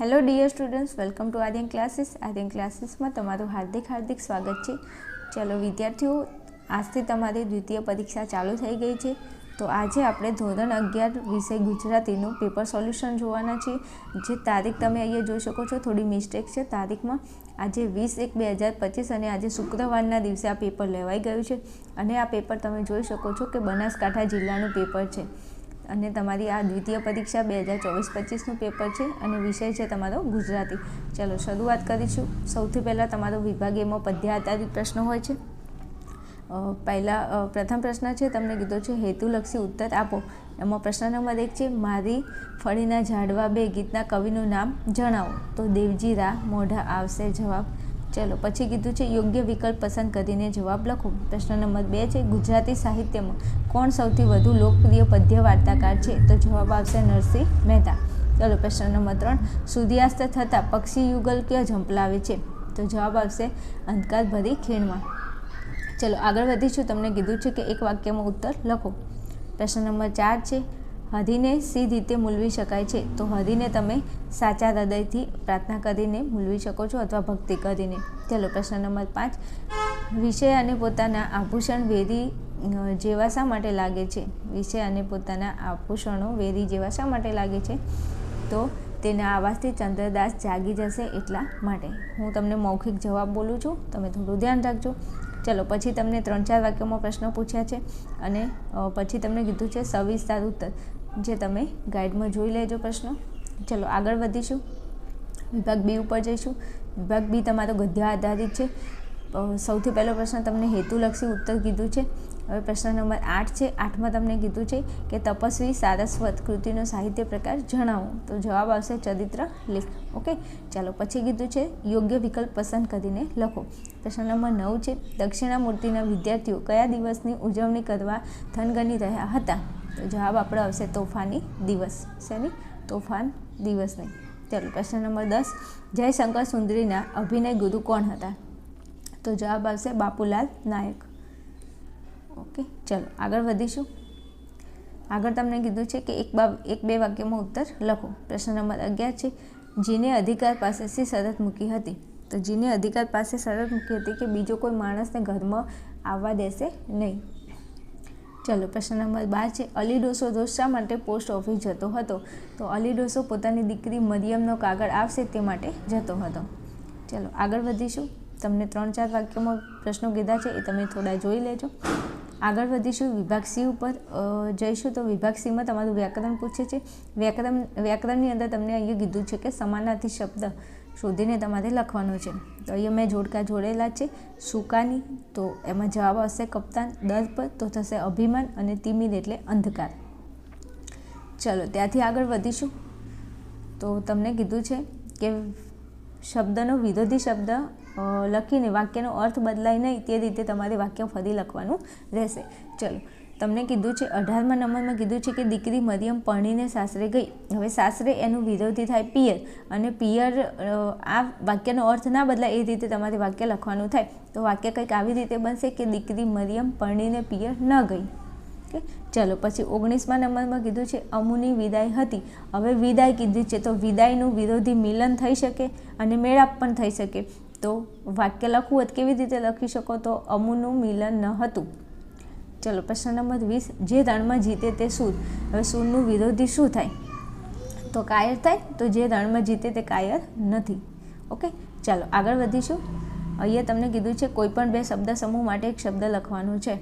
Hello dear students, welcome to Aryan classes. Aryan ક્લાસીસમાં તમારું હાર્દિક હાર્દિક સ્વાગત છે. ચલો વિદ્યાર્થીઓ, આજથી તમારી દ્વિતીય પરીક્ષા ચાલુ થઈ ગઈ છે. તો આજે આપણે ધોરણ અગિયાર વિષય ગુજરાતીનું પેપર સોલ્યુશન જોવાના છીએ જે તારીખ તમે અહીંયા જોઈ શકો છો, થોડી મિસ્ટેક છે. તારીખમાં આજે વીસ એક બે હજાર પચીસ અને આજે શુક્રવારના દિવસે આ પેપર લેવાઈ ગયું છે. અને આ પેપર તમે જોઈ શકો છો કે બનાસકાંઠા જિલ્લાનું પેપર છે. અને તમારી આ દ્વિતીય પરીક્ષા બે હજાર ચોવીસ પચીસનું પેપર છે અને વિષય છે તમારો ગુજરાતી. ચલો, શરૂઆત કરીશું. સૌથી પહેલાં તમારો વિભાગ એમાં પદ્ય આધારિત પ્રશ્ન હોય છે. પહેલાં પ્રથમ પ્રશ્ન છે, તમને કીધો છે, હેતુલક્ષી ઉત્તર આપો. એમાં પ્રશ્ન નંબર એક છે, મારી ફળીના ઝાડવા બે ગીતના કવિનું નામ જણાવો. તો દેવજી રા મોઢા આવશે જવાબ. ચલો, પછી કીધું છે, યોગ્ય વિકલ્પ પસંદ કરીને જવાબ લખો. પ્રશ્ન નંબર બે છે, ગુજરાતી સાહિત્યમાં કોણ સૌથી વધુ લોકપ્રિય પદ્ય વાર્તાકાર છે? તો જવાબ આવશે નરસિંહ મહેતા. ચલો, પ્રશ્ન નંબર ત્રણ, સૂર્યાસ્ત થતાં પક્ષી યુગલ ક્યાં ઝંપલાવે છે? તો જવાબ આવશે, અંધકાર ભરી ખીણમાં. ચલો, આગળ વધીશું. તમને કીધું છે કે એક વાક્યમાં ઉત્તર લખો. પ્રશ્ન નંબર ચાર છે હરિને સીધ રીતે મૂલવી શકાય છે. તો હરિને તમે સાચા હૃદયથી પ્રાર્થના કરીને મૂલવી શકો છો અથવા ભક્તિ કરીને. ચલો, પ્રશ્ન નંબર પાંચ. વિષય અને પોતાના આભૂષણ વેરી જેવા શા માટે લાગે છે? વિષય અને પોતાના આભૂષણો વેરી જેવા શા માટે લાગે છે? તો તેના આવાસથી ચંદ્રદાસ જાગી જશે એટલા માટે. હું તમને મૌખિક જવાબ બોલું છું. તમે થોડું ધ્યાન રાખજો. ચલો, પછી તમને ત્રણ ચાર વાક્યોમાં પ્રશ્નો પૂછ્યા છે અને પછી તમને કીધું છે સવિસ્તાર ઉત્તર. જે તમે ગાઈડમાં જોઈ લેજો પ્રશ્નો. ચલો, આગળ વધીશું. વિભાગ બી ઉપર જઈશું. વિભાગ બી તમારો ગદ્ય આધારિત છે. સૌથી પહેલો પ્રશ્ન તમને હેતુલક્ષી ઉત્તર કીધું છે. હવે પ્રશ્ન નંબર આઠ છે. આઠમાં તમને કીધું છે કે તપસ્વી સારસ્વત કૃતિનો સાહિત્ય પ્રકાર જણાવો. તો જવાબ આવશે ચરિત્ર લેખ. ઓકે? ચાલો, પછી કીધું છે, યોગ્ય વિકલ્પ પસંદ કરીને લખો. પ્રશ્ન નંબર નવ છે, દક્ષિણામૂર્તિના વિદ્યાર્થીઓ કયા દિવસની ઉજવણી કરવા થનગની રહ્યા હતા? તો જવાબ આપણો આવશે તોફાની દિવસ શેની તોફાન દિવસની ચાલો, પ્રશ્ન નંબર દસ. જયશંકર સુંદરીના અભિનય ગુરુ કોણ હતા? તો જવાબ આવશે બાપુલાલ નાયક. ઓકે, ચલો, આગળ વધીશું. આગળ તમને કીધું છે કે એક બા એક બે વાક્યમાં ઉત્તર લખો. પ્રશ્ન નંબર અગિયાર છે, જીને અધિકાર પાસે શી શરત મૂકી હતી. તો જીને અધિકાર પાસે શરત મૂકી હતી કે બીજો કોઈ માણસને ઘરમાં આવવા દેશે નહીં. ચલો, પ્રશ્ન નંબર બાર છે. અલી ડોસો શા માટે પોસ્ટ ઓફિસ જતો હતો? તો અલી ડોસો પોતાની દીકરી મરિયમનો કાગળ આવશે તે માટે જતો હતો. ચલો, આગળ વધીશું. તમને ત્રણ ચાર વાક્યોમાં પ્રશ્નો કીધા છે એ તમે થોડા જોઈ લેજો. આગળ વધીશું. વિભાગ સી ઉપર જઈશું તો વિભાગ સીમાં તમારું વ્યાકરણ પૂછે છે. વ્યાકરણ, વ્યાકરણની અંદર તમને અહીંયા કીધું છે કે સમાનાર્થી શબ્દ શોધીને તમારે લખવાનું છે. તો અહીંયા મેં જોડકા જોડેલા છે. સુકાની, તો એમાં જવાબ આવશે કપ્તાન, દર્પ, તો થશે અભિમાન અને તિમિર એટલે અંધકાર. ચલો, ત્યાંથી આગળ વધીશું. તો તમને કીધું છે કે શબ્દનો વિરોધી શબ્દ લખીને વાક્યનો અર્થ બદલાય નહીં, તે રીતે તમારે વાક્ય ફરી લખવાનું રહેશે. ચલો તમને કીધું છે, અઢારમા નંબરમાં કીધું છે કે દીકરી મરિયમ પરણીને સાસરે ગઈ. હવે સાસરે એનું વિરોધી થાય પિયર અને પિયર આ વાક્યનો અર્થ ના બદલાય એ રીતે તમારે વાક્ય લખવાનું થાય. તો વાક્ય કંઈક આવી રીતે બનશે કે દીકરી મરિયમ પરણીને પિયર ન ગઈ. ઓકે? ચલો, પછી ઓગણીસમા નંબરમાં કીધું છે, અમુની વિદાય હતી. હવે વિદાય કીધી છે, તો વિદાયનું વિરોધી મિલન થઈ શકે અને મેળાપ પણ થઈ શકે. તો વાક્ય લખવું કેવી રીતે લખી શકો? તો અમુનું મિલન ન હતું. ચલો, પ્રશ્ન નંબર વીસ. જે રણમાં જીતે તે સૂર હવે સૂરનું વિરોધી શું થાય? તો કાયર થાય? તો જે રણમાં જીતે તે કાયર નથી. ઓકે? ચાલો, આગળ વધીશું. અહીંયા તમને કીધું છે, કોઈ પણ બે શબ્દ સમૂહ માટે એક શબ્દ લખવાનું છે.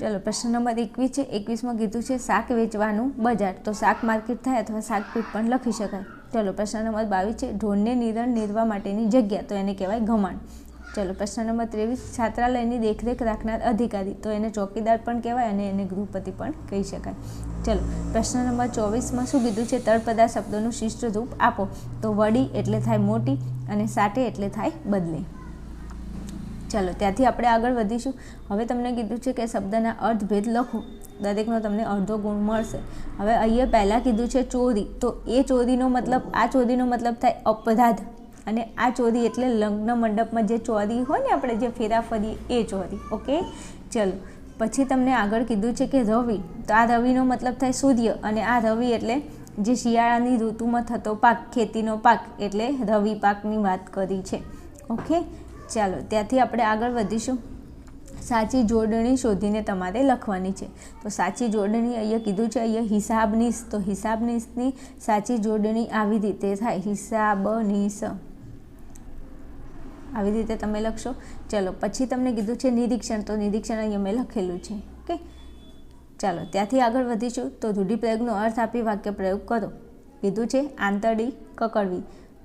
ચલો, પ્રશ્ન નંબર એકવીસ છે. એકવીસમાં કીધું છે, શાક વેચવાનું બજાર. તો શાક માર્કેટ થાય અથવા શાકપીઠ પણ લખી શકાય. ચલો, પ્રશ્ન નંબર બાવીસ છે. ઢોરને નિરણ નિર્વા માટેની જગ્યા. તો એને કહેવાય ઘમાણ ચલો, પ્રશ્ન નંબર ત્રેવીસ. છાત્રાલયની દેખરેખ રાખનાર અધિકારી. તો એને ચોકીદાર પણ કહેવાય અને એને ગૃહપતિ પણ કહી શકાય. ચલો, પ્રશ્ન નંબર ચોવીસમાં શું કીધું છે? તળપદા શબ્દોનું શિષ્ટ રૂપ આપો. તો વડી એટલે થાય મોટી અને સાટે એટલે થાય બદલે. ચાલો, ત્યાંથી આપણે આગળ વધીશું. હવે તમને કીધું છે કે શબ્દના અર્થભેદ લખો. દરેકનો તમને અડધો ગુણ મળશે. હવે અહીંયા પહેલાં કીધું છે ચોરી. તો એ ચોરીનો મતલબ, આ ચોરીનો મતલબ થાય અપરાધ. અને આ ચોરી એટલે લગ્ન મંડપમાં જે ચોરી હોય ને આપણે જે ફેરા ફરીએ એ ચોરી, ઓકે? ચલો, પછી તમને આગળ કીધું છે કે રવિ. તો આ રવિનો મતલબ થાય સૂર્ય અને આ રવિ એટલે જે શિયાળાની ઋતુમાં થતો પાક, ખેતીનો પાક એટલે રવિ પાકની વાત કરી છે, ઓકે? ચાલો, ત્યાંથી આપણે આગળ વધીશું. સાચી જોડણી શોધીને તમારે લખવાની છે. તો સાચી જોડણી અહીંયા કીધું છે, અહીંયા હિસાબનીશ. તો હિસાબનીશની સાચી જોડણી આવી રીતે થાય. હિસાબનીસ આવી રીતે તમે લખશો. ચલો, પછી તમને કીધું છે નિરીક્ષણ. તો નિરીક્ષણ અહીંયા મેં લખેલું છે. ઓકે? ચાલો, ત્યાંથી આગળ વધીશું. તો રૂઢિપ્રયોગનો અર્થ આપી વાક્ય પ્રયોગ કરો. કીધું છે આંતરડી કકડવી.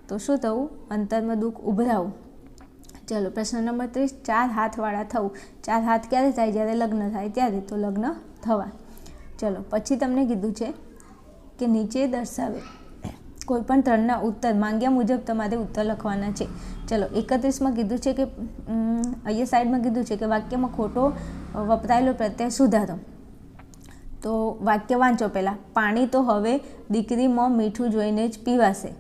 તો શું થવું? અંતરમાં દુઃખ ઉભરાવું. ચલો, પ્રશ્ન નંબર ત્રીસ. ચાર હાથવાળા થવું. ચાર હાથ ક્યારે થાય? જ્યારે લગ્ન થાય ત્યારે. તો લગ્ન થવા. ચલો, પછી તમને કીધું છે કે નીચે દર્શાવે. કોઈ પણ ત્રણના ઉત્તર માંગ્યા મુજબ તમારે ઉત્તર લખવાના છે. ચલો, એકત્રીસમાં કીધું છે કે અહીંયા સાઈડમાં કીધું છે કે વાક્યમાં ખોટો વપરાયેલો પ્રત્યય સુધારો. તો વાક્ય વાંચો પહેલાં. પાણી તો હવે દીકરીમાં મીઠું જોઈને જ પીવાશે.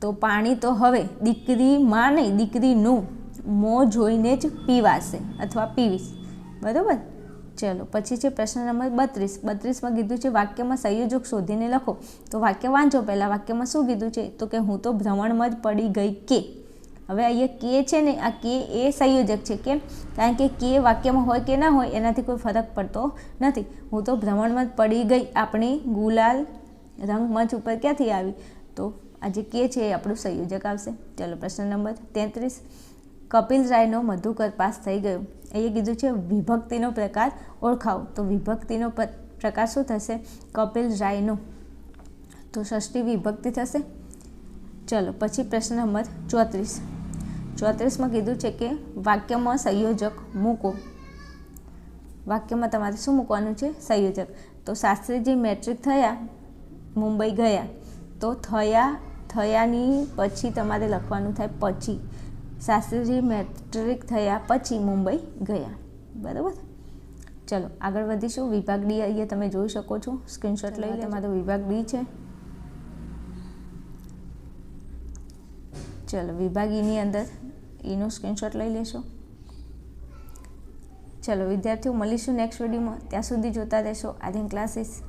તો પાણી તો હવે દીકરીમાં નહીં, દીકરીનું મોં જોઈને જ પીવાશે અથવા પીવીશ. બરાબર? ચલો, પછી છે પ્રશ્ન નંબર બત્રીસ. બત્રીસમાં કીધું છે, વાક્યમાં સંયોજક શોધીને લખો. તો વાક્ય વાંચો પહેલાં. વાક્યમાં શું કીધું છે? તો કે હું તો ભ્રમણમાં જ પડી ગઈ કે. હવે અહીંયા કે છે ને, આ કે એ સંયોજક છે કેમ? કારણ કે કે વાક્યમાં હોય કે ના હોય, એનાથી કોઈ ફરક પડતો નથી. હું તો ભ્રમણમાં જ પડી ગઈ. આપણી ગુલાલ રંગમંચ ઉપર ક્યાંથી આવી? તો આ જે કે છે એ આપણું સંયોજક આવશે. ચલો, પ્રશ્ન નંબર તેત્રીસ. કપિલ રાયનો મધુકર પાસ થઈ ગયો. એ કીધું છે, વિભક્તિનો પ્રકાર ઓળખાવો. તો વિભક્તિનો પ્રકાર શું થશે? કપિલ રાયનો. તો ષષ્ઠી વિભક્તિ થશે? ચલો, પછી પ્રશ્ન નંબર ચોત્રીસ. ચોત્રીસમાં કીધું છે કે, વાક્યમાં સંયોજક મૂકો. વાક્યમાં તમારે શું મૂકવાનું છે? સંયોજક. તો શાસ્ત્રીજી મેટ્રિક થયા, મુંબઈ ગયા. તો થયા, થયાની પછી તમારે લખવાનું થાય પછી. શાસ્ત્રીજી મેટ્રિક થયા પછી મુંબઈ ગયા. બરાબર? ચલો આગળ વધીશું. વિભાગ ડી અહીંયા તમે જોઈ શકો છો. સ્ક્રીનશોટ લઈ લે. તમારો વિભાગ ડી છે. ચલો વિભાગ ઈની અંદર ઈનો સ્ક્રીનશોટ લઈ લેશો. ચલો વિદ્યાર્થીઓ મળીશું નેક્સ્ટ વિડીયોમાં ત્યાં સુધી જોતા રહેશો. આધીન ક્લાસીસ